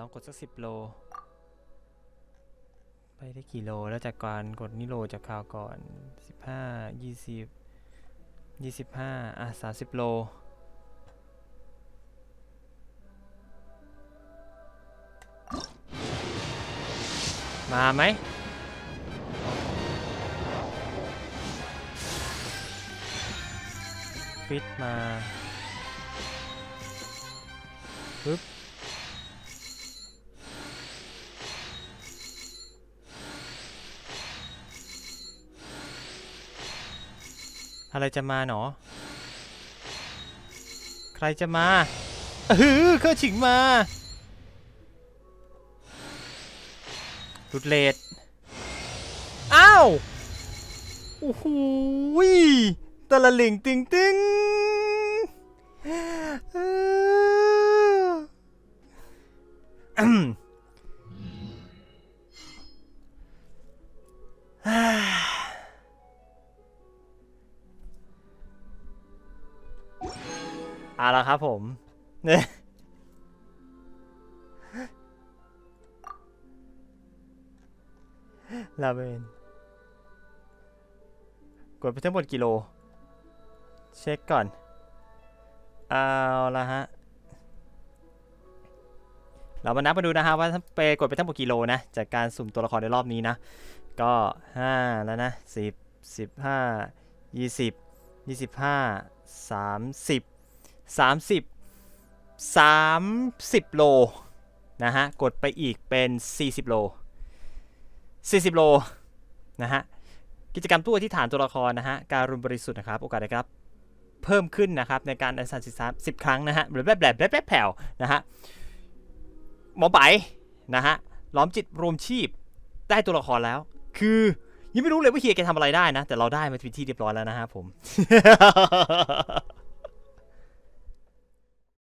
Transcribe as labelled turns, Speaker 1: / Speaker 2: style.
Speaker 1: ลองกดสักสิบโล ไปได้กี่โล แล้วจากการกดนิโลจากคราวก่อนสิบห้ายี่สิบยี่สิบห้าอะสามสิบโลมาไหม ฟิตมาปึ๊บ อะไรจะมาหนอ ใครจะมาเออเข้าฉิงมารุดเลดอ้าวโอ้โหตะละหลิงตึงตึงอออืม เอาละครับผมเนี่ยลาเวนกดไปทั้งหมดกี่โล เช็คก่อน เอาละฮะ เรามานับมาดูนะฮะว่าไปกดไปทั้งหมดกี่โลนะ จากการสุ่มตัวละครในรอบนี้นะ ก็ 5 แล้วนะ 10 15 20 25 30 30 30 โล นะฮะ กดไปอีกเป็น 40 โล 40 โล นะฮะ กิจกรรมตู้อธิษฐานตัวละครนะฮะ การุณบริสุทธิ์นะครับ โอกาสได้รับ เพิ่มขึ้นนะครับ ในการอธิษฐานสิบสามสิบครั้งนะฮะหรือแบบแบบแบบแบบแผ่วนะฮะ หมอไปนะฮะ ล้อมจิตรวมชีพ ได้ตัวละครแล้ว คือยังไม่รู้เลยว่าเฮียแกทำอะไรได้นะ แต่เราได้มาเป็นที่เรียบร้อยแล้วนะฮะผม